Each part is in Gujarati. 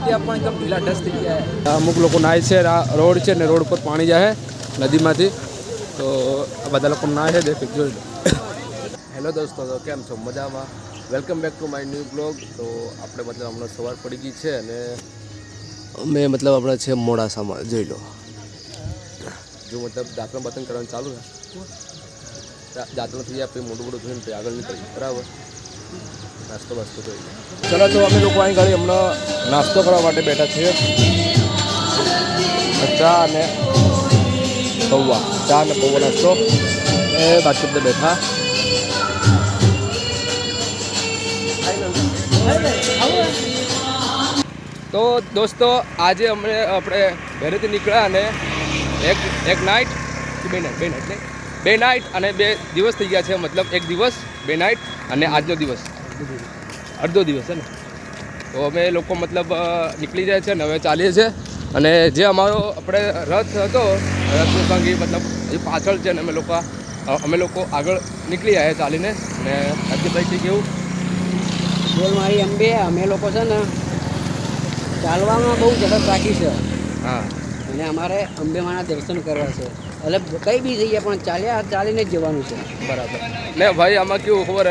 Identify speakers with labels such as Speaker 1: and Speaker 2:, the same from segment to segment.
Speaker 1: ચાટિયા પણ એકદમ ઢીલા ઢસ થઈ ગયા અમુક લોકો નાય છે આ રોડ છે ને રોડ પર પાણી જાય નદીમાંથી. તો આ બધા લોકો નાય છે દેખ જોઈ હેલો દોસ્તો તો કેમ છો? મજામાં? Welcome back to my new blog તો આપણે મતલબ હમણાં સવાર પડી ગઈ છે અને અમે મતલબ આપણે છે મોડાસામાં જોઈ લો. જો મતલબ દાંતણ બાતણ કરવાનું ચાલુ છે. દાંતણ થઈ જાય પછી મોટું મોટું થઈને આગળ નીકળીએ. બરાબર? નાસ્તો બાસ્તો કરી ચલો, તો અમે લોકો અહીં ગાડી હમણાં નાસ્તો કરવા માટે બેઠા છીએ. ચા અને પૌવા. ચા અને પૌવા નાસ્તો. એ બાકી બધા બેઠા. તો દોસ્તો, આજે અમે આપણે ઘરેથી નીકળ્યા અને એક એક નાઇટ બે નાઇટ બે નાઇટ નહીં. બે નાઇટ અને બે દિવસ થઈ ગયા છે, મતલબ એક દિવસ, બે નાઇટ અને આજનો દિવસ. અડધો દિવસ છે ને તો અમે લોકો મતલબ નીકળી જાય છે ને હવે ચાલીએ છીએ. અને જે અમારો આપણે રથ હતો રથનું સંગી મતલબ એ પાછળ છે ને અમે લોકો અમે લોકો આગળ નીકળી આવ્યા ચાલીને. અને અજયભાઈ કેવું?
Speaker 2: બોલ મારી અંબે અમે લોકો છે ને ચાલવામાં બહુ ઝડપ રાખી છે.
Speaker 1: હા.
Speaker 2: અને અમારે અંબેમાના દર્શન કરવા છે. એટલે કંઈ બી જઈએ પણ ચાલ્યા ચાલીને જ જવાનું છે.
Speaker 1: બરાબર. ને ભાઈ આમાં કેવું ખબર?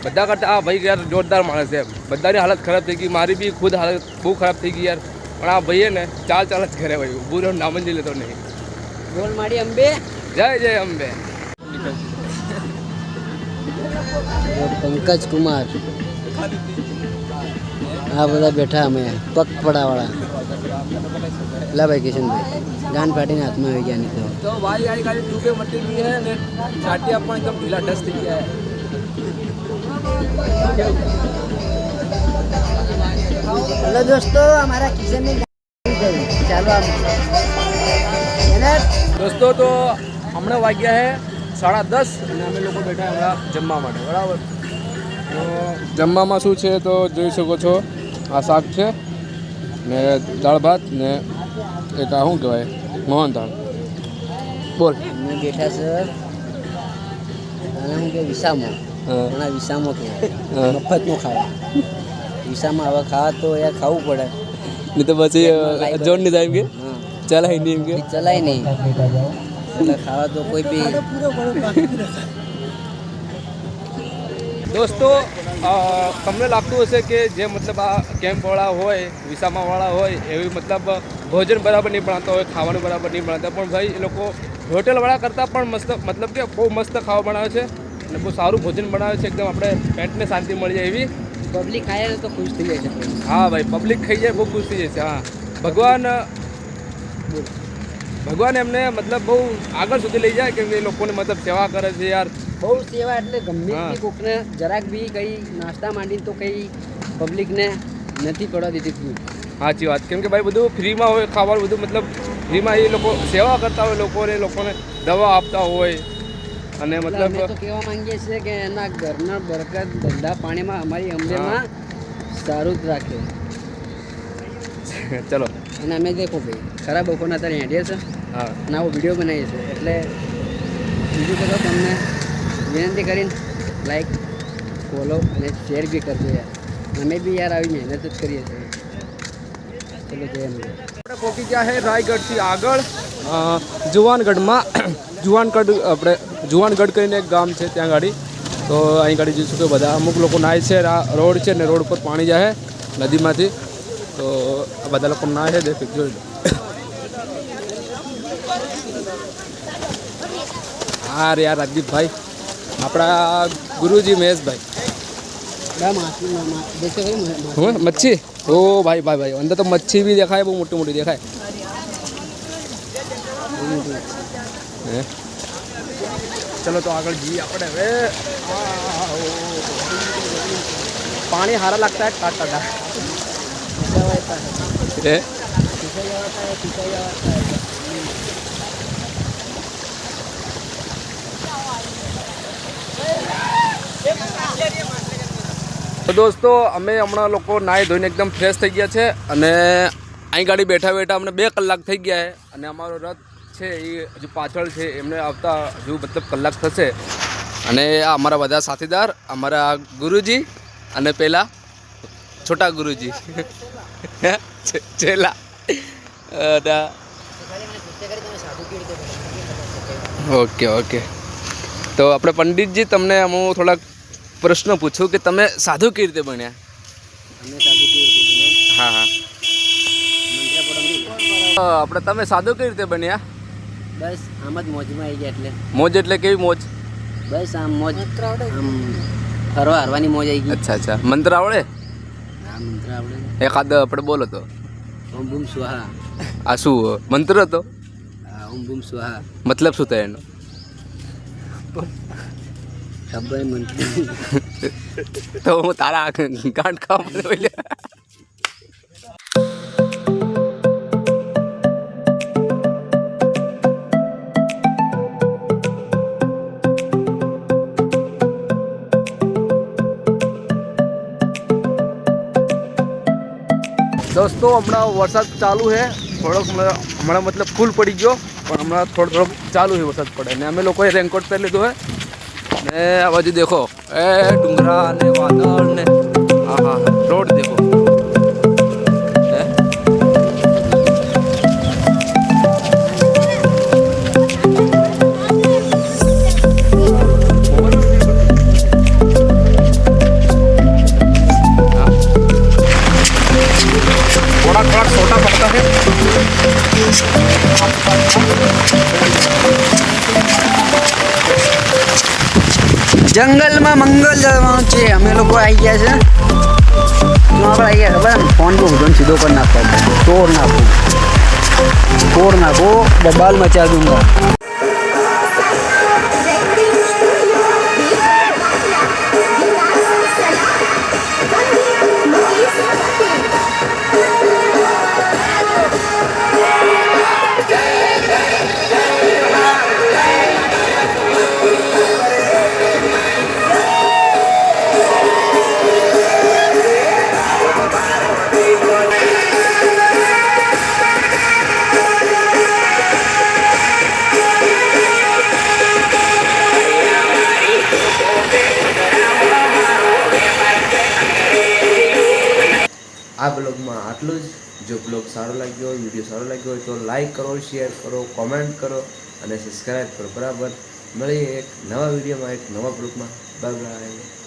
Speaker 1: બધા કરતાં આ ભાઈ યાર જોરદાર માણસ છે બધાની હાલત ખરાબ થઈ ગઈ મારી બી ખુદ હાલત બહુ ખરાબ થઈ ગઈ યાર પણ આ ભાઈએ ને ચાલ ચાલ જ કરે ભાઈ બુરો નામ જ નહીં લેતો નહીં
Speaker 2: બોલ મારી અંબે
Speaker 1: જય જય અંબે
Speaker 2: પંકજ કુમાર આ બધા બેઠા અમે પગપડાવાળા લા ભાઈ કિશનભાઈ ગાન ફાટીને હાથમાં આવી ગયા નહીં તો
Speaker 1: તો ભાઈ આ ખાલી ડૂબે મટી ગઈ હે ને ચાટિયા પણ એકદમ ઢીલા ઢસ થઈ ગયા
Speaker 2: હેલો દોસ્તો અમારા કિશનની ચાલો
Speaker 1: દોસ્તો તો હમણાં વાગ્યા હે સાડા દસ અને અમે લોકો બેઠા હમણાં જમવા માટે બરાબર? તો જમવામાં શું છે તો જોઈ શકો છો આ શાક છે ને દાળ ભાત ને એક આ શું કહેવાય મોહનથાળ બોલ.
Speaker 2: અમે બેઠા સર અને હું કે વિસામો. આ વિસામો કે મફતનું ખાવા વિસામાં હવે ખાવા તો યાર ખાવું પડે.
Speaker 1: નહીં તો પછી જોડ નહીં થાય કે? ચલાય નહીં એમ કે?
Speaker 2: ચલાય નહીં. એટલે ખાવા તો કોઈ બી
Speaker 1: દોસ્તો તમને લાગતું હશે કે જે મતલબ આ કેમ્પવાળા હોય વિસામાવાળા હોય એવી મતલબ ભોજન બરાબર નહીં બનાવતા હોય ખાવાનું બરાબર નહીં બનાવતા પણ ભાઈ એ લોકો હોટેલવાળા કરતાં પણ મસ્ત મતલબ કે બહુ મસ્ત ખાવા બનાવે છે. અને બહુ સારું ભોજન બનાવે છે એકદમ આપણે પેટને શાંતિ મળી જાય એવી.
Speaker 2: પબ્લિક ખાય તો ખુશ થઈ જાય છે.
Speaker 1: હા ભાઈ પબ્લિક ખાઈ જાય બહુ ખુશ થઈ જાય છે હા. ભગવાન ભગવાન એમને મતલબ બહુ આગળ સુધી લઈ જાય કેમ કે લોકોને મતલબ સેવા કરે છે યાર.
Speaker 2: બહુ સેવા એટલે ગમે. કોકને જરાક બી કઈ નાસ્તા માંડીને તો કઈ પબ્લિકને નથી પડવા દીધી
Speaker 1: સાચી વાત. કેમ કે ભાઈ બધું ફ્રીમાં હોય ખાવાનું બધું મતલબ ફ્રીમાં એ લોકો સેવા કરતા હોય લોકોને લોકોને દવા આપતા હોય અને મતલબ
Speaker 2: અમે તો કહેવા માંગીએ છીએ કે એના ઘરના બરકત ધંધા પાણીમાં અમારી અંબેમાં સારું જ રાખે.
Speaker 1: ચલો.
Speaker 2: અને અમે દેખો ભાઈ ખરાબ બપોરના અત્યારે હેઠીએ છે.
Speaker 1: હા.
Speaker 2: ના આવો વીડિયો બનાવીએ છીએ. એટલે બીજું બધો તમને વિનંતી કરીને લાઈક ફોલો અને શેર બી કરજો યાર. અમે બી યાર આવી મહેનત જ કરીએ છીએ. ચલો જય અંબે
Speaker 1: આપણે પહોંચી ગયા છે રાયગઢથી આગળ. જુવાનગઢમાં જુવાનગઢ આપણે જુવાનગઢ કરીને એક ગામ છે ત્યાં ગાડી તો અહીં ગાડી જોઈશું કે બધા અમુક લોકો નાય છે આ રોડ છે ને રોડ પર પાણી જાય છે નદીમાંથી તો આ બધા લોકો નાય છે દેખ જોઈ લો હા રે યાર રાજદીપભાઈ આપણા ગુરુજી મહેશભાઈ
Speaker 2: બા માછલી મા- મા- દેખો ભાઈ મા- મા-
Speaker 1: હું મચ્છી ઓ ભાઈ ભાઈ ભાઈ અંદર તો ચલો તો આગળ જઈએ આપણે હવે પાણી સારા લાગતા ટાટા ટા
Speaker 2: ખીચાવા હતા.
Speaker 1: હે
Speaker 2: ખીચાઈ આવતા હે, ખીચાઈ આવતા હે.
Speaker 1: તો દોસ્તો અમે હમણાં લોકો નાહી ધોઈને એકદમ ફ્રેશ થઈ ગયા છે અને અહીં ગાડી બેઠા બેઠા અમને બે કલાક થઈ ગયા છે અને અમારો રથ છે, એ હજુ પાછળ છે, એમને આવતા હજુ મતલબ કલાક થશે. અને આ અમારા બધા સાથીદાર, અમારા ગુરુજી અને પેલા છોટા ગુરુજી. છેલ્લા. Okay okay. તો આપણે પંડિતજી, તમને હું થોડાક પ્રશ્ન પૂછું કે તમે સાધુ કેવી રીતે બન્યા હા હા. આપણે તમે સાધુ કેવી રીતે બન્યા
Speaker 2: બસ આમ જ મોજમાં આવી ગયા એટલે.
Speaker 1: મોજ એટલે કેવી મોજ?
Speaker 2: બસ આમ મોજ આમ ફરવા હરવાની મોજ આવી ગઈ.
Speaker 1: અચ્છા અચ્છા. મંત્ર આવડે?
Speaker 2: હા મંત્ર આપણે
Speaker 1: એકાદ આપણે બોલો તો.
Speaker 2: ઓમ બૂમ સુહા
Speaker 1: આ શું મંત્ર હતો?
Speaker 2: આ ઓમ બૂમ સુહા
Speaker 1: મતલબ શું થાય એનો?
Speaker 2: ખબર મંત્ર
Speaker 1: તો હું તારા ગાંઠ ખાવા દોસ્તો, હમણાં વરસાદ ચાલુ છે. થોડોક હમણાં મતલબ ફૂલ પડી ગયો, પણ હમણાં થોડો થોડોક ચાલુ છે વરસાદ પડે. ને અમે લોકોએ રેનકોટ પહેરી લીધું છે. ને આ બાજુ દેખો. એ ડુંગરા ને વાદળ ને હા હા, રોડ દેખો.
Speaker 2: જંગલમાં મંગલ જવાનું છે. અમે લોકો આવી ગયા છે. આપણે આવી ગયા ખબર ફોન બહુ બધો સીધો કરી આપણે. તોડ નાખવું તોડ નાખો. બબાલ મચા દૂંગા.
Speaker 1: આ બ્લોગમાં આટલું જ. જો બ્લોગ સારો લાગ્યો હોય, વીડિયો સારો લાગ્યો હોય તો લાઈક કરો શેર કરો કોમેન્ટ કરો અને સબસ્ક્રાઈબ કરો. બરાબર. મળીએ એક નવા વિડીયોમાં, એક નવા બ્લોગમાં. Bye bye